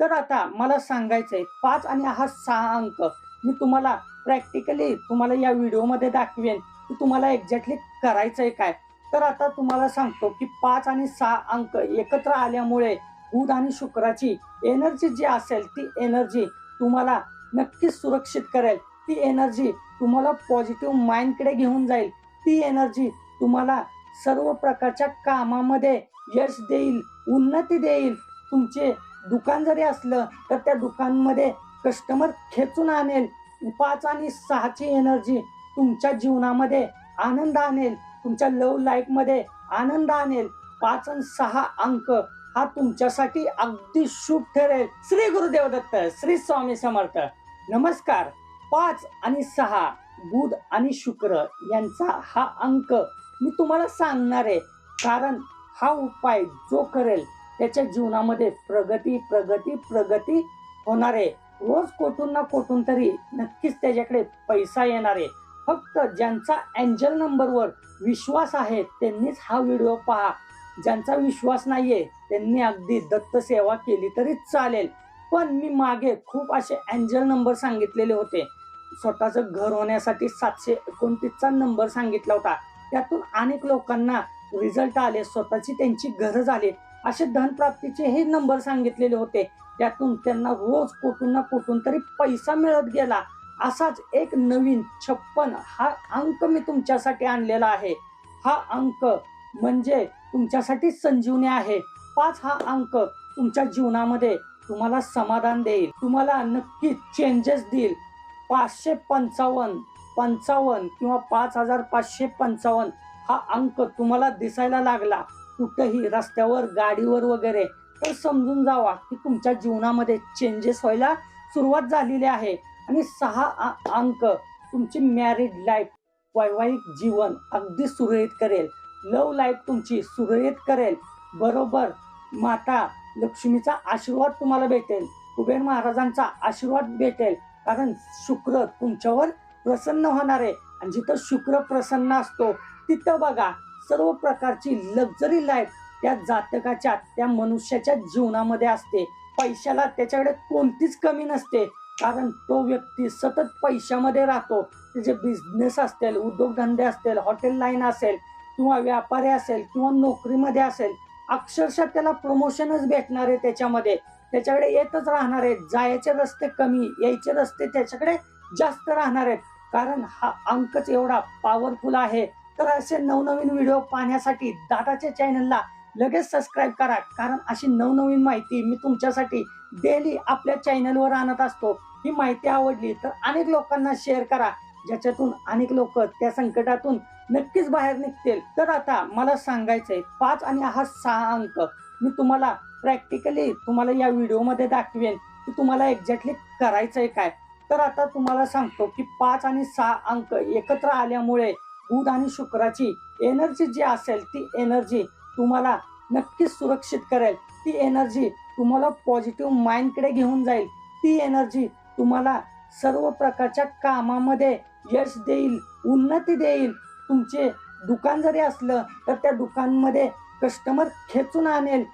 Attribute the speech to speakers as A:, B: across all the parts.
A: तर आता मला सांगायचंय पाच आणि हा सहा अंक मी तुम्हाला प्रॅक्टिकली तुम्हाला या व्हिडिओमध्ये दाखवेन की तुम्हाला एक्झॅक्टली करायचंय काय. तर आता तुम्हाला सांगतो की पाच आणि सहा अंक एकत्र आल्यामुळे बुध आणि शुक्राची एनर्जी जी असेल ती एनर्जी तुम्हाला नक्कीच सुरक्षित करेल. ती एनर्जी तुम्हाला पॉझिटिव्ह माइंडकडे घेऊन जाईल. ती एनर्जी तुम्हाला सर्व प्रकारच्या कामामध्ये यश देईल उन्नती देईल. तुमचे दुकान जरी असलं तर त्या दुकानमध्ये कस्टमर खेचून आणेल. पाच आणि सहाची एनर्जी तुमच्या जीवनामध्ये आनंद आणेल. तुमच्या लव लाईफमध्ये आनंद आणेल. पाच आणि सहा अंक हा तुमच्यासाठी अगदी शुभ ठरेल. श्री गुरुदेव दत्त श्री स्वामी समर्थ. नमस्कार. पाच आणि सहा बुध आणि शुक्र यांचा हा अंक मी तुम्हाला सांगणार आहे. कारण हा उपाय जो करेल त्याच्या जीवनामध्ये प्रगती प्रगती प्रगती होणार आहे. रोज कोठून ना कोठून तरी नक्कीच त्याच्याकडे पैसा येणार आहे. फक्त ज्यांचा अँजल नंबरवर विश्वास आहे त्यांनीच हा व्हिडिओ पहा. ज्यांचा विश्वास नाहीये त्यांनी अगदी दत्त सेवा केली तरी चालेल. पण मी मागे खूप असे अँजल नंबर सांगितलेले होते. स्वतःचं घर होण्यासाठी सातशे एकोणतीसचा नंबर सांगितला होता. त्यातून अनेक लोकांना रिझल्ट आले स्वतःची त्यांची घरं झाली असे धनप्राप्तीचे हे नंबर सांगितलेले होते. त्यातून त्यांना रोज कुठून ना कुठून तरी पैसा मिळत गेला. असाच एक नवीन छप्पन हा अंक मी तुमच्यासाठी आणलेला आहे. हा अंक म्हणजे तुमच्यासाठी संजीवनी आहे. पाच हा अंक तुमच्या जीवनामध्ये तुम्हाला समाधान देईल. तुम्हाला नक्की चेंजेस देईल. पाचशे पंचावन्न पंचावन्न किंवा पाच हजार पाचशे पंचावन्न हा अंक तुम्हाला दिसायला लागला. कुठंही रस्त्यावर गाडीवर वगैरे तर समजून जावा की तुमच्या जीवनामध्ये चेंजेस व्हायला सुरुवात झालेली आहे. आणि सहा आ- अंक तुमची मॅरिड लाईफ वैवाहिक जीवन अगदी सुरळीत करेल. लव लाईफ तुमची सुरळीत करेल. बरोबर. माता लक्ष्मीचा आशीर्वाद तुम्हाला भेटेल. कुबेर महाराजांचा आशीर्वाद भेटेल. कारण शुक्र तुमच्यावर प्रसन्न होणार आहे. आणि जिथं शुक्र प्रसन्न असतो तिथं बघा सर्व प्रकारची लक्झरी लाईफ त्या जातकाच्या त्या मनुष्याच्या जीवनामध्ये असते. पैशाला त्याच्याकडे कोणतीच कमी नसते. कारण तो व्यक्ती सतत पैशामध्ये राहतो. त्याचे बिझनेस असतील उद्योगधंदे असतील हॉटेल लाईन असेल किंवा व्यापारी असेल किंवा नोकरीमध्ये असेल अक्षरशः त्याला प्रमोशनच भेटणार आहे त्याच्यामध्ये. त्याच्याकडे येतच राहणार आहे. जायचे रस्ते कमी यायचे रस्ते त्याच्याकडे जास्त राहणार आहेत. कारण हा अंकच एवढा पॉवरफुल आहे. तर असे नवनवीन व्हिडिओ पाहण्यासाठी दादाच्या चॅनलला लगेच सबस्क्राईब करा. कारण अशी नवनवीन माहिती मी तुमच्यासाठी डेली आपल्या चॅनलवर आणत असतो. ही माहिती आवडली तर अनेक लोकांना शेअर करा. ज्याच्यातून अनेक लोक त्या संकटातून नक्कीच बाहेर निघतील. तर आता मला सांगायचंय पाच आणि हा सहा अंक मी तुम्हाला प्रॅक्टिकली तुम्हाला या व्हिडिओमध्ये दाखवेन. की तुम्हाला एक्झॅक्टली करायचंय काय? तर आता तुम्हाला सांगतो की पाच आणि सहा अंक एकत्र आल्यामुळे बुध आणि शुक्राची एनर्जी जी असेल ती एनर्जी तुम्हाला नक्कीच सुरक्षित करेल. ती एनर्जी तुम्हाला पॉझिटिव्ह माइंडकडे घेऊन जाईल. ती एनर्जी तुम्हाला सर्व प्रकारच्या कामामध्ये यश देईल उन्नती देईल. तुमचे दुकान जरी असलं तर त्या दुकानमध्ये कस्टमर खेचून आणेल.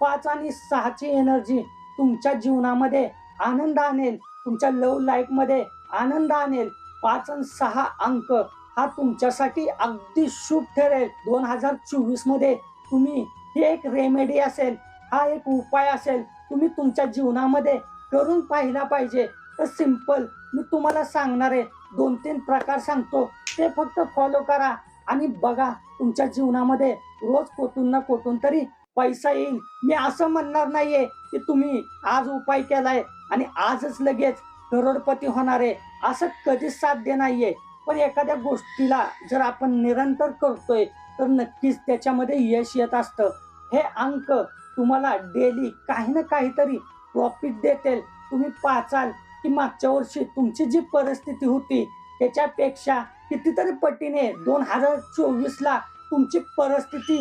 A: पाच आणि सहाची एनर्जी तुमच्या जीवनामध्ये आनंद आणेल. तुमच्या लव्ह लाईफमध्ये आनंद आणेल. पाच आणि सहा अंक हा तुमच्यासाठी अगदी शुभ ठरेल. दोन हजार चोवीसमध्ये तुम्ही ही एक रेमेडी असेल हा एक उपाय असेल तुम्ही तुमच्या जीवनामध्ये करून पाहिला पाहिजे. तर सिंपल मी तुम्हाला सांगणार आहे. दोन तीन प्रकार सांगतो. ते फक्त फॉलो करा आणि बघा तुमच्या जीवनामध्ये रोज कोठून ना कोठून तरी पैसा येईल. मी असं म्हणणार नाहीये की तुम्ही आज उपाय केलाय आणि आजच लगेच करोडपती होणार आहे. असं कधीच साध्य नाहीये. पण एखाद्या गोष्टीला जर आपण निरंतर करतोय तर नक्कीच त्याच्यामध्ये यश येत असतं. हे अंक तुम्हाला डेली काही ना काहीतरी प्रॉफिट देतील. तुम्ही पाचाल की मागच्या वर्षी तुमची जी परिस्थिती होती त्याच्यापेक्षा कितीतरी पटीने दोन हजार चोवीसला तुमची परिस्थिती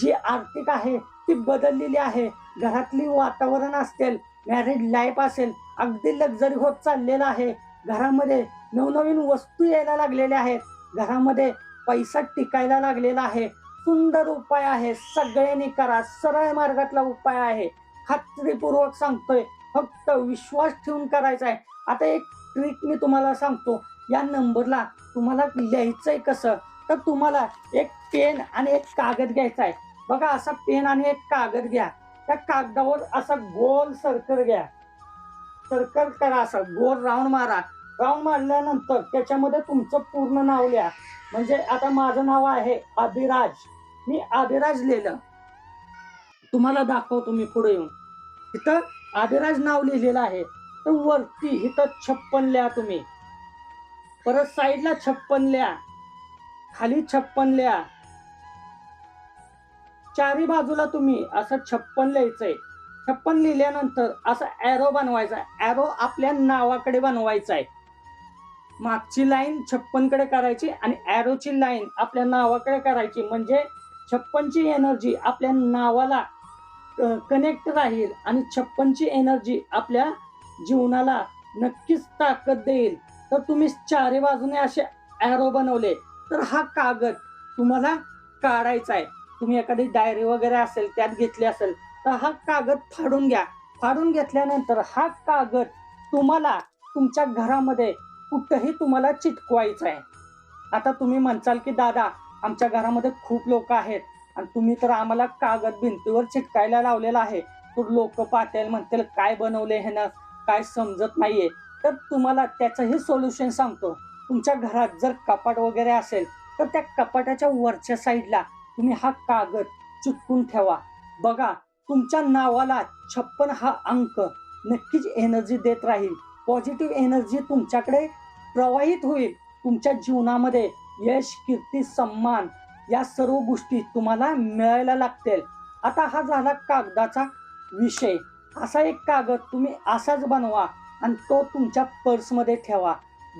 A: जी आर्थिक आहे ती बदललेली आहे. घरातली वातावरण असेल मॅरिड लाईफ असेल अगदी लक्झरी होत चाललेलं आहे. घरामध्ये नवनवीन वस्तू यायला लागलेल्या आहेत. घरामध्ये पैसा टिकायला लागलेला आहे. सुंदर उपाय आहे. सगळ्यांनी करा. सरळ मार्गातला उपाय आहे. खात्रीपूर्वक सांगतोय. फक्त विश्वास ठेवून करायचा आहे. आता एक ट्रिक मी तुम्हाला सांगतो. या नंबरला तुम्हाला लिहायचंय कसं? तर तुम्हाला एक पेन आणि एक कागद घ्यायचा आहे. बघा असा पेन आणि एक कागद घ्या. त्या कागदावर असा गोल सर्कल घ्या. सर्कल करा असं. गोल राऊंड मारा. राऊंड मारल्यानंतर त्याच्यामध्ये तुमचं पूर्ण नाव लिहा. म्हणजे आता माझं नाव आहे अभिराज. मी अभिराज लिहिलं. तुम्हाला दाखवतो मी पुढे येऊन. इथं अभिराज नाव लिहिलेलं आहे. तर वरती इथं छप्पन लिहा तुम्ही. परत साईडला छप्पन लिहा. खाली छप्पन लिहा. चारी बाजूला तुम्ही असं छप्पन लिहायचंय. छप्पन लिहिल्यानंतर असं ॲरो बनवायचा. ॲरो आपल्या नावाकडे बनवायचा आहे मागची लाईन छप्पनकडे करायची आणि ॲरोची लाईन आपल्या नावाकडे करायची. म्हणजे छप्पनची एनर्जी आपल्या नावाला कनेक्ट राहील आणि छप्पनची एनर्जी आपल्या जीवनाला नक्कीच ताकद देईल. तर तुम्ही चारी बाजूने असे ॲरो बनवले. तर हा कागद तुम्हाला काढायचा आहे. तुम्ही एखादी डायरी वगैरे असेल त्यात घेतली असेल तर हा कागद फाडून घ्या. फाडून घेतल्यानंतर हा कागद तुम्हाला तुमच्या घरामध्ये कुठंही तुम्हाला चिटकवायचं आहे. आता तुम्ही म्हणसाल की दादा आमच्या घरामध्ये खूप लोक आहेत आणि तुम्ही तर आम्हाला कागद भिंतीवर चिटकायला लावलेला आहे. तर लोक पाहतील म्हणतील काय बनवले हे ना? काय समजत नाहीये. तर तुम्हाला त्याचंही सोल्युशन सांगतो. तुमच्या घरात जर कपाट वगैरे असेल तर त्या कपाटाच्या वरच्या साईडला तुम्ही हा कागद चुटकून ठेवा. बघा तुमच्या नावाला छप्पन हा अंक नक्कीच एनर्जी देत राहील. पॉझिटिव्ह एनर्जी तुमच्याकडे प्रवाहित होईल. तुमच्या जीवनामध्ये यश कीर्ती सन्मान या सर्व गोष्टी तुम्हाला मिळायला लागतील. आता हा झाला कागदाचा विषय. असा एक कागद तुम्ही असाच बनवा आणि तो तुमच्या पर्समध्ये ठेवा.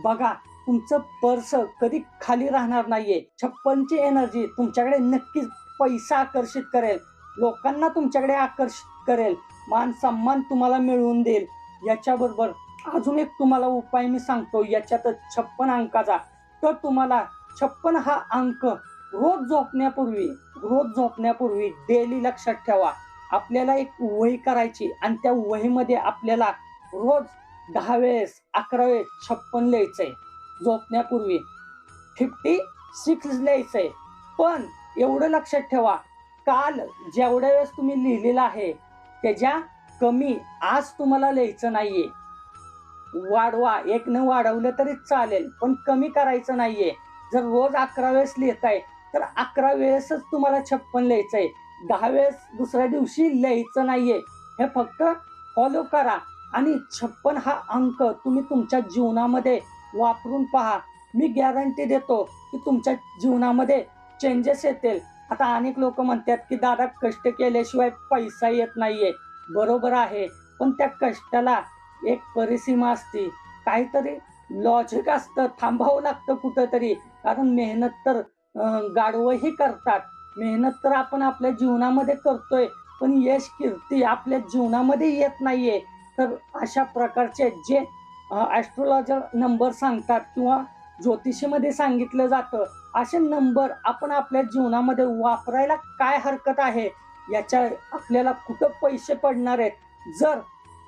A: बघा तुमचं पर्स कधी खाली राहणार नाहीये. छप्पनची एनर्जी तुमच्याकडे नक्कीच पैसा आकर्षित करेल. लोकांना तुमच्याकडे आकर्षित करेल. मान सन्मान तुम्हाला मिळवून देईल. याच्याबरोबर अजून एक तुम्हाला उपाय मी सांगतो याच्यातच छप्पन अंकाचा तर तुम्हाला छप्पन हा अंक रोज झोपण्यापूर्वी रोज झोपण्यापूर्वी डेली लक्षात ठेवा. आपल्याला एक वही करायची आणि त्या वहीमध्ये आपल्याला रोज दहा वेळेस अकरा वेळेस छप्पन लिहायचंय. झोपण्यापूर्वी फिफ्टी सिक्स लिहायचंय. पण एवढं लक्षात ठेवा काल जेवढ्या वेळेस तुम्ही लिहिलेलं आहे त्याच्या कमी आज तुम्हाला लिहायचं नाहीये. वाढवा. एक न वाढवलं तरी चालेल पण कमी करायचं नाहीये. जर रोज अकरा वेळेस लिहिताय तर अकरा वेळेसच तुम्हाला छप्पन लिहायचं आहे दहा वेळेस दुसऱ्या दिवशी लिहायचं नाहीये. हे फक्त फॉलो करा. आणि छप्पन हा अंक तुम्ही तुमच्या जीवनामध्ये वापरून पहा. मी गॅरंटी देतो की तुमच्या जीवनामध्ये चेंजेस येतील. आता अनेक लोक म्हणतात की दादा कष्ट केल्याशिवाय पैसा येत नाहीये. बरोबर आहे पण त्या कष्टाला एक परिसीमा असते. काहीतरी लॉजिक असतं थांबावं लागतं कुठंतरी. कारण मेहनत तर अं, गाढवंही करतात. मेहनत तर आपण आपल्या जीवनामध्ये करतोय पण यश कीर्ती आपल्या जीवनामध्ये येत नाहीये. तर अशा प्रकारचे जे ॲस्ट्रोलॉजर नंबर सांगतात किंवा ज्योतिषीमध्ये सांगितलं जातं असे नंबर आपण आपल्या जीवनामध्ये वापरायला काय हरकत आहे? याच्या आपल्याला कुठं पैसे पडणार आहेत? जर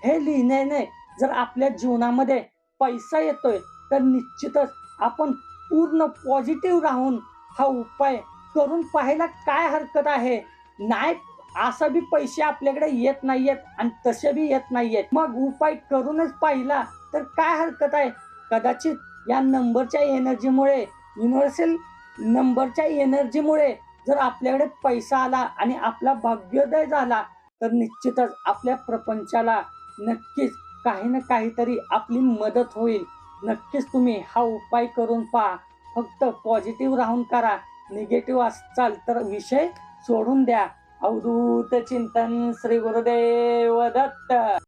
A: हे लिहिण्याने जर आपल्या जीवनामध्ये पैसा येतोय तर निश्चितच आपण पूर्ण पॉझिटिव्ह राहून हा उपाय करून पाहायला काय हरकत आहे? नाही असा बी पैसे आपल्याकडे येत नाहीयेत आणि तसे बी येत नाहीयेत. मग उपाय करूनच पाहिला तर काय हरकत आहे? कदाचित या नंबरच्या एनर्जीमुळे युनिव्हर्सल नंबरच्या एनर्जीमुळे जर आपल्याकडे पैसा आला आणि आपला भाग्योदय झाला तर निश्चितच आपल्या प्रपंचाला नक्कीच काही ना काहीतरी आपली मदत होईल. नक्कीच तुम्ही हा उपाय करून पहा. फक्त पॉझिटिव्ह राहून करा. निगेटिव्ह असाल तर विषय सोडून द्या. अवधूत चिंतन श्री गुरुदेव दत्त.